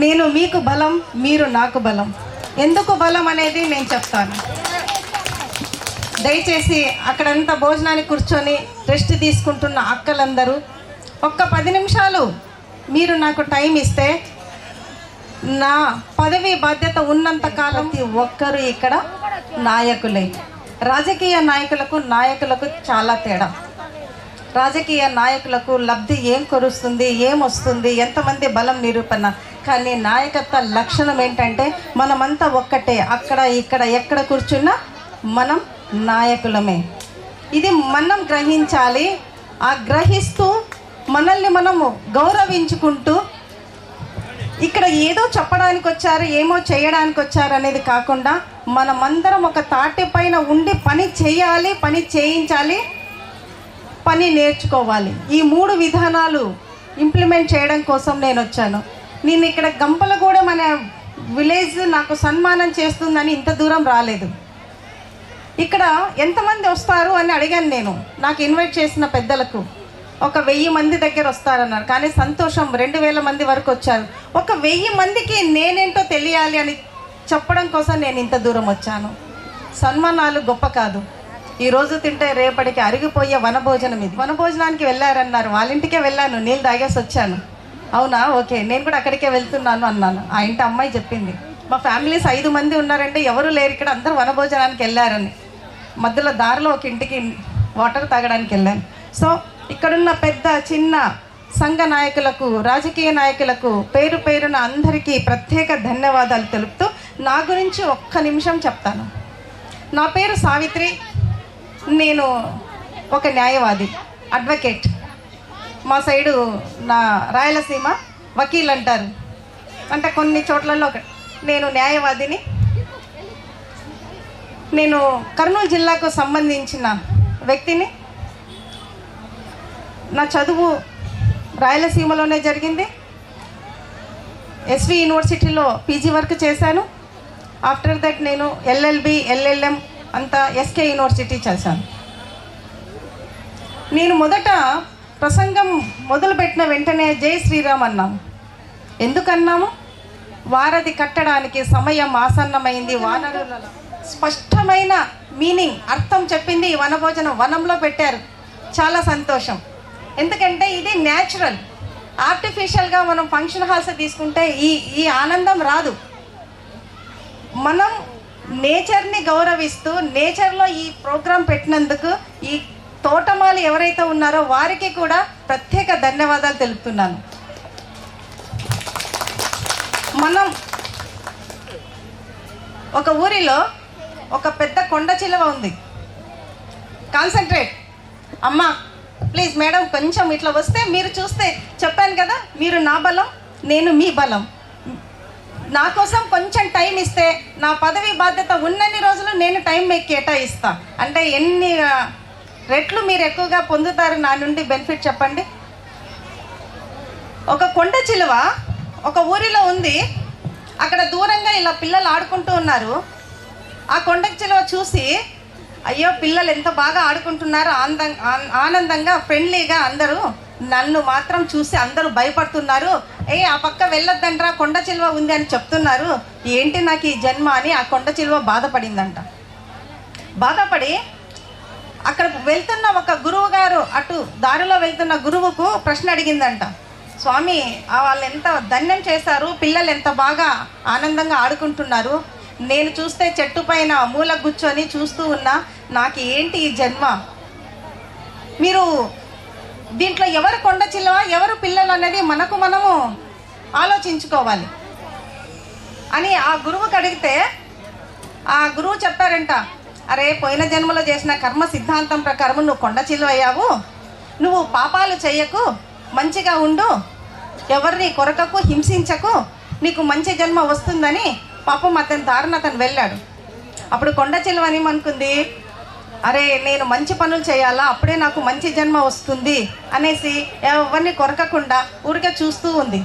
నేను మీకు బలం మీరు నాకు బలం. ఎందుకు బలం అనేది నేను చెప్తాను. దయచేసి అక్కడంతా భోజనానికి కూర్చొని రెస్ట్ తీసుకుంటున్న అక్కలందరూ ఒక్క పది నిమిషాలు మీరు నాకు టైం ఇస్తే నా పదవి బాధ్యత ఉన్నంత కాలం ఒక్కరు ఇక్కడ నాయకులే. రాజకీయ నాయకులకు నాయకులకు చాలా తేడా. రాజకీయ నాయకులకు లబ్ధి ఏం కొరుస్తుంది ఏం వస్తుంది ఎంతమంది బలం నిరూపణ కానీ నాయకత్వ లక్షణం ఏంటంటే మనమంతా ఒక్కటే. అక్కడ ఇక్కడ ఎక్కడ కూర్చున్నా మనం నాయకులమే. ఇది మనం గ్రహించాలి. ఆ గ్రహిస్తూ మనల్ని మనము గౌరవించుకుంటూ ఇక్కడ ఏదో చెప్పడానికి వచ్చారు ఏమో చేయడానికి వచ్చారు అనేది కాకుండా మనమందరం ఒక తాటి పైన ఉండి పని చేయాలి పని చేయించాలి పని నేర్చుకోవాలి. ఈ మూడు విధానాలు ఇంప్లిమెంట్ చేయడం కోసం నేను వచ్చాను. నేను ఇక్కడ గంపలగూడెం అనే విలేజ్ నాకు సన్మానం చేస్తుందని ఇంత దూరం రాలేదు. ఇక్కడ ఎంతమంది వస్తారు అని అడిగాను నేను. నాకు ఇన్వైట్ చేసిన పెద్దలకు. ఒక వెయ్యి మంది దగ్గర వస్తారన్నారు. కానీ సంతోషం రెండు వేల మంది వరకు వచ్చారు. ఒక వెయ్యి మందికి నేనేంటో తెలియాలి అని చెప్పడం కోసం నేను ఇంత దూరం వచ్చాను. సన్మానాలు గొప్ప కాదు. ఈరోజు తింటే రేపటికి అరిగిపోయే వనభోజనం ఇది. వనభోజనానికి వెళ్ళారన్నారు. వాళ్ళ ఇంటికే వెళ్ళాను. నీళ్ళు తాగేసి వచ్చాను. అవునా? ఓకే. నేను కూడా అక్కడికే వెళ్తున్నాను అన్నాను. ఆ ఇంటి అమ్మాయి చెప్పింది. మా ఫ్యామిలీస్ ఐదు మంది ఉన్నారంటే ఎవరు లేరు ఇక్కడ. అందరూ వనభోజనానికి వెళ్ళారని. మధ్యలో దారిలో ఒక ఇంటికి వాటర్ తాగడానికి వెళ్ళాను. సో ఇక్కడున్న పెద్ద చిన్న సంఘ నాయకులకు రాజకీయ నాయకులకు పేరు పేరున అందరికీ ప్రత్యేక ధన్యవాదాలు తెలుపుతూ నా గురించి ఒక్క నిమిషం చెప్తాను. నా పేరు సావిత్రి. నేను ఒక న్యాయవాది అడ్వకేట్. మా సైడు నా రాయలసీమ వకీల్ అంటారు. అంటే కొన్ని చోట్లలో ఒక నేను న్యాయవాదిని. నేను కర్నూలు జిల్లాకు సంబంధించిన వ్యక్తిని. నా చదువు రాయలసీమలోనే జరిగింది. ఎస్వి యూనివర్సిటీలో పీజీ వర్క్ చేశాను. ఆఫ్టర్ దట్ నేను ఎల్ఎల్బి ఎల్ఎల్ఎం అంతా ఎస్కే యూనివర్సిటీ చేశాను. నేను మొదట ప్రసంగం మొదలుపెట్టిన వెంటనే జై శ్రీరామ్ అన్నాము. ఎందుకన్నాము? వారధి కట్టడానికి సమయం ఆసన్నమైంది వానరుల స్పష్టమైన మీనింగ్ అర్థం చెప్పింది ఈ వనభోజనం వనంలో పెట్టారు. చాలా సంతోషం. ఎందుకంటే ఇది న్యాచురల్ ఆర్టిఫిషియల్గా మనం ఫంక్షన్ హాల్స్ తీసుకుంటే ఈ ఈ ఆనందం రాదు. మనం నేచర్ని గౌరవిస్తూ నేచర్లో ఈ ప్రోగ్రాం పెట్టినందుకు ఈ తోటమాలు ఎవరైతే ఉన్నారో వారికి కూడా ప్రత్యేక ధన్యవాదాలు తెలుపుతున్నాను. మనం ఒక ఊరిలో ఒక పెద్ద కొండ చిలువ ఉంది. కాన్సన్ట్రేట్. అమ్మా ప్లీజ్ మేడం కొంచెం ఇట్లా వస్తే మీరు చూస్తే చెప్పాను కదా మీరు నా బలం నేను మీ బలం. నా కోసం కొంచెం టైం ఇస్తే నా పదవి బాధ్యత ఉన్నన్ని రోజులు నేను టైం మీకు కేటాయిస్తా. అంటే ఎన్ని రెట్లు మీరు ఎక్కువగా పొందుతారు నా నుండి బెనిఫిట్ చెప్పండి. ఒక కొండ చిలువ ఒక ఊరిలో ఉంది. అక్కడ దూరంగా ఇలా పిల్లలు ఆడుకుంటూ ఉన్నారు. ఆ కొండ చిలువ చూసి అయ్యో పిల్లలు ఎంత బాగా ఆడుకుంటున్నారు. ఆనందం ఆనందంగా ఫ్రెండ్లీగా అందరూ నన్ను మాత్రం చూసి అందరూ భయపడుతున్నారు. ఏ ఆ పక్క వెళ్ళొద్దంట్రా కొండ చిలువ ఉంది అని చెప్తున్నారు. ఏంటి నాకు ఈ జన్మ అని ఆ కొండ చిలువ బాధపడిందంట. బాధపడి అక్కడ వెళ్తున్న ఒక గురువు గారు అటు దారిలో వెళ్తున్న గురువుకు ప్రశ్న అడిగిందంట. స్వామి వాళ్ళు ఎంత ధన్యం చేశారు పిల్లలు ఎంత బాగా ఆనందంగా ఆడుకుంటున్నారు. నేను చూస్తే చెట్టు పైన మూల కూర్చొని చూస్తూ ఉన్నా నాకు ఏంటి ఈ జన్మ? మీరు దీంట్లో ఎవరు కొండ చిల్లవ ఎవరు పిల్లలు అనేది మనకు మనము ఆలోచించుకోవాలి. అని ఆ గురువుకి అడిగితే ఆ గురువు చెప్పారంట అరే పోయిన జన్మలో చేసిన కర్మ సిద్ధాంతం ప్రకారం నువ్వు కొండ చిలువయ్యావు. నువ్వు పాపాలు చేయకు మంచిగా ఉండు. ఎవరిని కొరకకు హింసించకు నీకు మంచి జన్మ వస్తుందని పాపం అతని దారిన అతను వెళ్ళాడు. అప్పుడు కొండ చిలువ అనుకుంది అరే నేను మంచి పనులు చేయాలా? అప్పుడే నాకు మంచి జన్మ వస్తుంది అనేసి ఎవరిని కొరకకుండా ఊరికే చూస్తూ ఉంది.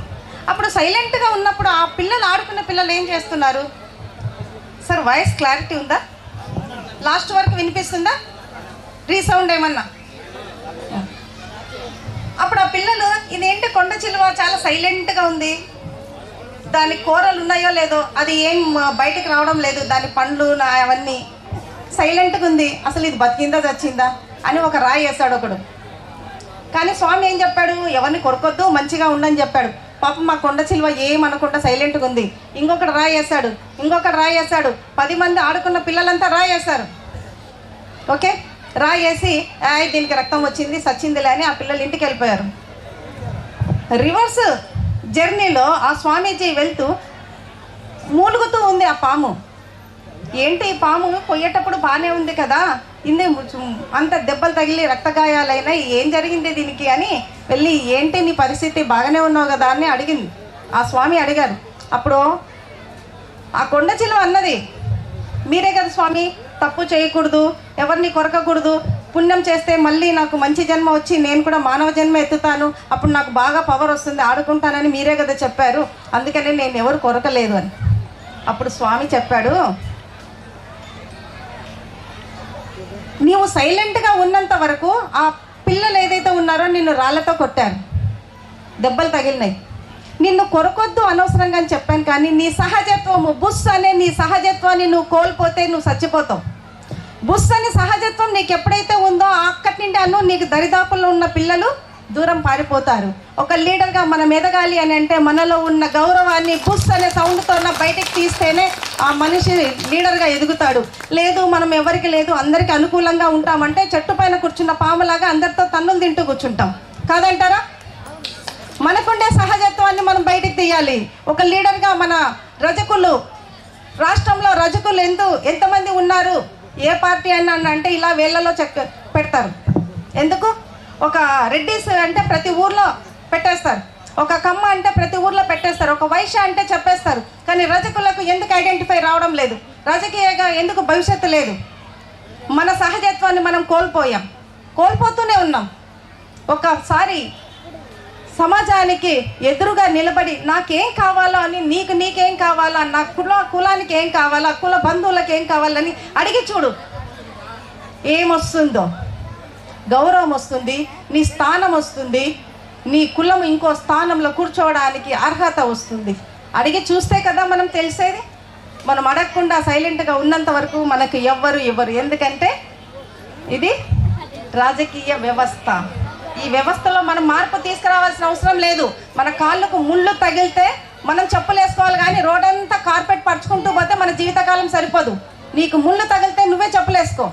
అప్పుడు సైలెంట్గా ఉన్నప్పుడు ఆ పిల్లలు ఆడుకున్న పిల్లలు ఏం చేస్తున్నారు? సార్ వాయిస్ క్లారిటీ ఉందా? లాస్ట్ వరకు వినిపిస్తుందా? రీసౌండ్ ఏమన్నా? అప్పుడు ఆ పిల్లలు ఇదేంటి కొండ చిలువ? చాలా సైలెంట్గా ఉంది. దాని కూరలు ఉన్నాయో లేదో అది ఏం బయటకు బయటికి రావడం లేదు. దాని పండ్లు నా అవన్నీ సైలెంట్గా ఉంది. అసలు ఇది బతికిందా చచ్చిందా? అని ఒక రాయి వేస్తాడు ఒకడు. కానీ స్వామి ఏం చెప్పాడు? ఎవరిని కొరకొద్దు మంచిగా ఉండని చెప్పాడు. పాపం మా కొండ చిల్వ ఏమనకుండా సైలెంట్గా ఉంది. ఇంకొకటి రాయి ఇంకొకటి రాయి వేస్తాడు. పది మంది ఆడుకున్న పిల్లలంతా రాయి ఓకే? రాయేసి వేసి దీనికి రక్తం వచ్చింది సచ్చిందిలే అని ఆ పిల్లలు ఇంటికి వెళ్ళిపోయారు. రివర్స్ జర్నీలో ఆ స్వామీజీ వెళ్తూ మూలుగుతూ ఉంది ఆ పాము. ఏంటి ఈ పాము? పోయేటప్పుడు బాగానే ఉంది కదా? ఇందే అంత దెబ్బలు తగిలి రక్తగాయాలైనా ఏం జరిగింది దీనికి? అని వెళ్ళి ఏంటి నీ పరిస్థితి? బాగానే ఉన్నావు కదా? అని అడిగింది. ఆ స్వామి అడిగారు. అప్పుడు ఆ కొండ చిలువ అన్నది. మీరే కదా స్వామి తప్పు చేయకూడదు. ఎవరిని కొరకకూడదు. పుణ్యం చేస్తే మళ్ళీ నాకు మంచి జన్మ వచ్చి నేను కూడా మానవ జన్మ ఎత్తుతాను. అప్పుడు నాకు బాగా పవర్ వస్తుంది. ఆడుకుంటానని మీరే కదా చెప్పారు. అందుకని నేను ఎవరు కొరకలేదు అని. అప్పుడు స్వామి చెప్పాడు నీవు సైలెంట్గా ఉన్నంత వరకు ఆ పిల్లలు ఏదైతే ఉన్నారో నిన్ను రాళ్ళతో కొట్టారు. దెబ్బలు తగిలినాయి. నిన్ను కొరకొద్దు అనవసరంగా అని చెప్పాను కానీ నీ సహజత్వము బుస్ అనే నీ సహజత్వాన్ని నువ్వు కోల్పోతే నువ్వు చచ్చిపోతావు. బుస్ అనే సహజత్వం నీకు ఎప్పుడైతే ఉందో అక్కడి నుండి అను నీకు దరిదాపుల్లో ఉన్న పిల్లలు దూరం పారిపోతారు. ఒక లీడర్గా మనం ఎదగాలి అని అంటే మనలో ఉన్న గౌరవాన్ని బుస్ అనే సౌండ్తో బయటికి తీస్తేనే ఆ మనిషి లీడర్గా ఎదుగుతాడు. లేదు మనం ఎవరికి లేదు అందరికీ అనుకూలంగా ఉంటామంటే చెట్టు పైన కూర్చున్న పాములాగా అందరితో తన్నులు తింటూ కూర్చుంటాం. కాదంటారా? మనకుండే సహజత్వాన్ని మనం బయటికి తీయాలి. ఒక లీడర్గా మన రజకులు రాష్ట్రంలో రజకులు ఎందు ఎంతమంది ఉన్నారు? ఏ పార్టీ అని అన్న అంటే ఇలా వేళ్ళలో చెక్ పెడతారు. ఎందుకు? ఒక రెడ్డిస్ అంటే ప్రతి ఊర్లో పెట్టేస్తారు. ఒక కమ్మ అంటే ప్రతి ఊర్లో పెట్టేస్తారు. ఒక వైశ్య అంటే చెప్పేస్తారు. కానీ రజకులకు ఎందుకు ఐడెంటిఫై రావడం లేదు? రాజకీయంగా ఎందుకు భవిష్యత్తు లేదు? మన సహజత్వాన్ని మనం కోల్పోయాం. కోల్పోతూనే ఉన్నాం. ఒకసారి సమాజానికి ఎదురుగా నిలబడి నాకేం కావాలో అని నీకు నీకేం కావాలా? నా కుల కులానికి ఏం కావాలా? కుల బంధువులకు ఏం కావాలని అడిగి చూడు. ఏమొస్తుందో? గౌరవం వస్తుంది నీ స్థానం వస్తుంది నీ కులం ఇంకో స్థానంలో కూర్చోవడానికి అర్హత వస్తుంది. అడిగి చూస్తే కదా మనం తెలిసేది? మనం అడగకుండా సైలెంట్గా ఉన్నంత వరకు మనకు ఎవ్వరు ఇవ్వరు. ఎందుకంటే ఇది రాజకీయ వ్యవస్థ. ఈ వ్యవస్థలో మనం మార్పు తీసుకురావాల్సిన అవసరం లేదు. మన కాళ్ళకు ముళ్ళు తగిలితే మనం చెప్పులు వేసుకోవాలి కానీ రోడంతా కార్పెట్ పరుచుకుంటూ పోతే మన జీవితకాలం సరిపోదు. నీకు ముళ్ళు తగిలితే నువ్వే చెప్పులు వేసుకో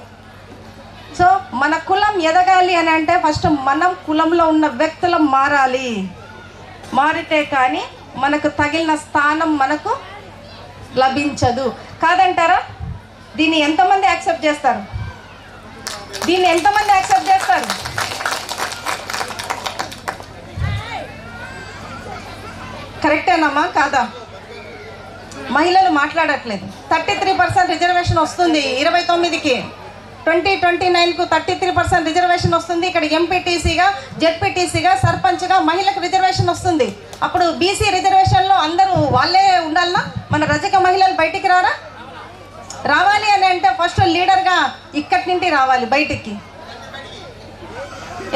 సో మన కులం ఎదగాలి అని అంటే ఫస్ట్ మనం కులంలో ఉన్న వ్యక్తులం మారాలి. మారితే కానీ మనకు తగిలిన స్థానం మనకు లభించదు. కాదంటారా? దీన్ని ఎంతమంది యాక్సెప్ట్ చేస్తారు? దీన్ని ఎంతమంది యాక్సెప్ట్ చేస్తారు? కరెక్టేనమ్మా కాదా? మహిళలు మాట్లాడట్లేదు. థర్టీ త్రీ పర్సెంట్ రిజర్వేషన్ వస్తుంది ఇరవై తొమ్మిదికి. ట్వంటీ ట్వంటీ నైన్కు థర్టీ త్రీ పర్సెంట్ రిజర్వేషన్ వస్తుంది. ఇక్కడ ఎంపీటీసీగా జెడ్పీటీసీగా సర్పంచ్గా మహిళకు రిజర్వేషన్ వస్తుంది. అప్పుడు బీసీ రిజర్వేషన్లో అందరూ వాళ్ళే ఉండాలనా? మన రజక మహిళలు బయటికి రారా? రావాలి అని అంటే ఫస్ట్ లీడర్గా ఇక్కడి నుండి రావాలి బయటికి.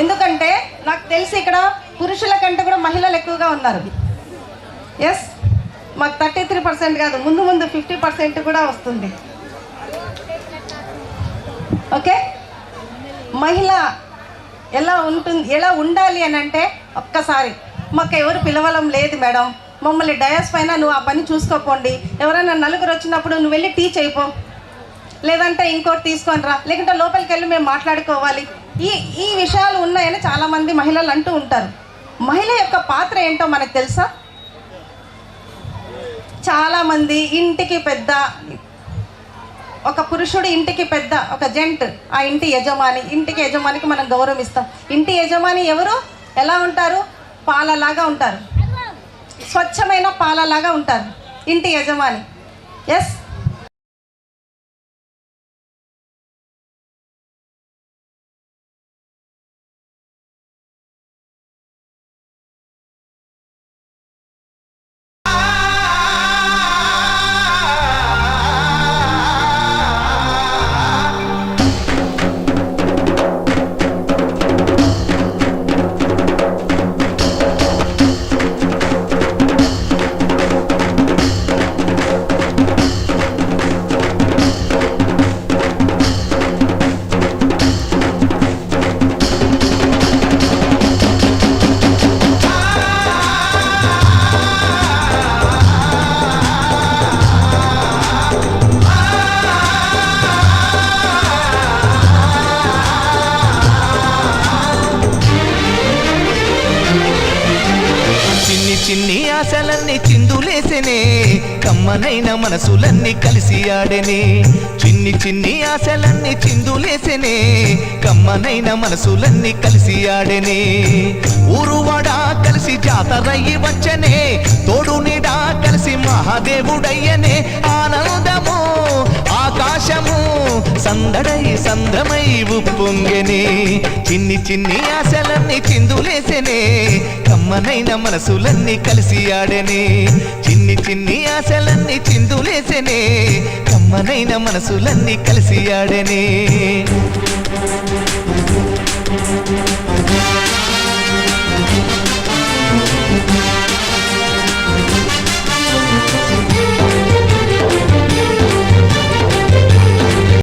ఎందుకంటే నాకు తెలిసి ఇక్కడ పురుషుల కంటే కూడా మహిళలు ఎక్కువగా ఉన్నారు. ఎస్ మాకు థర్టీ త్రీ పర్సెంట్ కాదు ముందు ముందు ఫిఫ్టీ పర్సెంట్ కూడా వస్తుంది. ఓకే మహిళ ఎలా ఉంటుంది ఎలా ఉండాలి అని అంటే ఒక్కసారి మాకు ఎవరు పిలవలం లేదు మేడం. మమ్మల్ని డయాస్ పైన నువ్వు ఆ పని చూసుకోపోండి ఎవరైనా నలుగురు వచ్చినప్పుడు నువ్వు వెళ్ళి టీచ్ అయిపో లేదంటే ఇంకోటి తీసుకొని రా. లేకుంటే లోపలికి వెళ్ళి మేము మాట్లాడుకోవాలి. ఈ ఈ విషయాలు ఉన్నాయని చాలామంది మహిళలు అంటూ ఉంటారు. మహిళ యొక్క పాత్ర ఏంటో మనకు తెలుసా? చాలామంది ఇంటికి పెద్ద ఒక పురుషుడు ఇంటికి పెద్ద ఒక జెంట్ ఆ ఇంటి యజమాని ఇంటికి యజమానికి మనం గౌరవం ఇస్తాం ఇంటి యజమాని ఎవరు? ఎలా ఉంటారు? పాలలాగా ఉంటారు. స్వచ్ఛమైన పాలలాగా ఉంటారు ఇంటి యజమాని. ఎస్ కమ్మనైన మనసులన్నీ కలిసి ఆడెనే. చిన్ని చిన్ని ఆశలన్నీ చిందులేసెనే. కమ్మనైన మనసులన్నీ కలిసి ఆడెనే. ఊరువాడా కలిసి జాతరయ్యి వచ్చనే. తోడు నీడా కలిసి మహాదేవుడయ్యనే. ఆనందము ఆకాశము సందడై సంద్రమై ఉప్పొంగెనే. చిన్ని చిన్ని ఆశలన్నీ చిందులేసెనే. కమ్మనైన మనసులన్నీ కలిసి ఆడెనే. చిన్ని చిన్ని ఆశలన్నీ చిందులేసెనే. కమ్మనైన మనసులన్నీ కలిసి ఆడెనే.